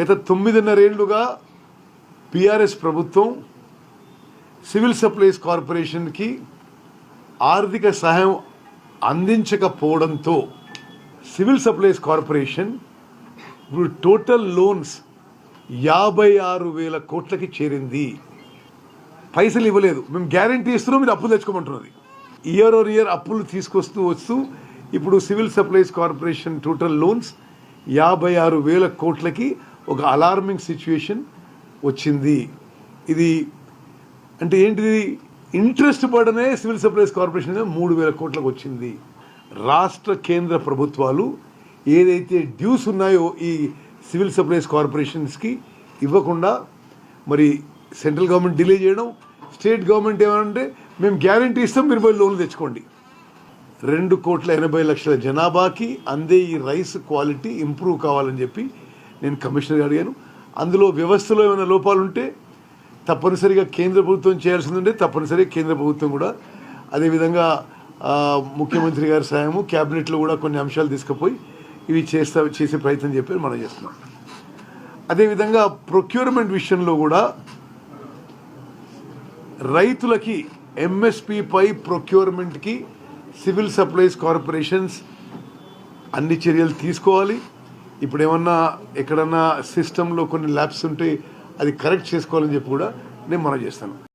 గత తొమ్మిదిన్నరేళ్ళుగా పిఆర్ఎస్ ప్రభుత్వం సివిల్ సప్లైస్ కార్పొరేషన్కి ఆర్థిక సహాయం అందించకపోవడంతో సివిల్ సప్లైస్ కార్పొరేషన్ ఇప్పుడు టోటల్ లోన్స్ యాభై ఆరు వేల కోట్లకి చేరింది. పైసలు ఇవ్వలేదు. మేము గ్యారంటీ ఇస్తున్నాం మీరు అప్పులు తెచ్చుకోమంటున్నది. ఇయర్ ఓర్ ఇయర్ అప్పులు తీసుకొస్తూ వస్తూ ఇప్పుడు civil supplies corporation total loans యాభై ఆరు వేల కోట్లకి ఒక అలార్మింగ్ సిచ్యువేషన్ వచ్చింది. ఇది అంటే ఏంటిది? ఇంట్రెస్ట్ పడనే సివిల్ సప్లైస్ కార్పొరేషన్ మూడు వేల కోట్లకు వచ్చింది. రాష్ట్ర కేంద్ర ప్రభుత్వాలు ఏదైతే డ్యూస్ ఉన్నాయో ఈ సివిల్ సప్లైస్ కార్పొరేషన్స్కి ఇవ్వకుండా మరి సెంట్రల్ గవర్నమెంట్ డిలే చేయడం స్టేట్ గవర్నమెంట్ ఏమంటే మేము గ్యారంటీ ఇస్తాం మీరు పోయి లోన్లు తెచ్చుకోండి. రెండు కోట్ల ఎనభై లక్షల జనాభాకి అందే ఈ రైస్ క్వాలిటీ ఇంప్రూవ్ కావాలని చెప్పి నేను కమిషనర్ అడిగాను. అందులో వ్యవస్థలో ఏమైనా లోపాలు ఉంటే తప్పనిసరిగా కేంద్ర ప్రభుత్వం చేయాల్సింది ఉంటే తప్పనిసరిగా కేంద్ర ప్రభుత్వం కూడా అదేవిధంగా ముఖ్యమంత్రి గారి సాయము క్యాబినెట్లో కూడా కొన్ని అంశాలు తీసుకుపోయి ఇవి చేస్తా చేసే ప్రయత్నం చెప్పి మనం చేస్తున్నాం. అదేవిధంగా ప్రొక్యూర్మెంట్ విషయంలో కూడా రైతులకి ఎంఎస్పిపై ప్రొక్యూర్మెంట్కి సివిల్ సప్లైస్ కార్పొరేషన్స్ అన్ని చర్యలు తీసుకోవాలి. ఇప్పుడు ఏమన్నా ఎక్కడన్నా సిస్టంలో కొన్ని ల్యాబ్స్ ఉంటే అది కరెక్ట్ చేసుకోవాలని చెప్పి కూడా నేను మనం చేస్తాను.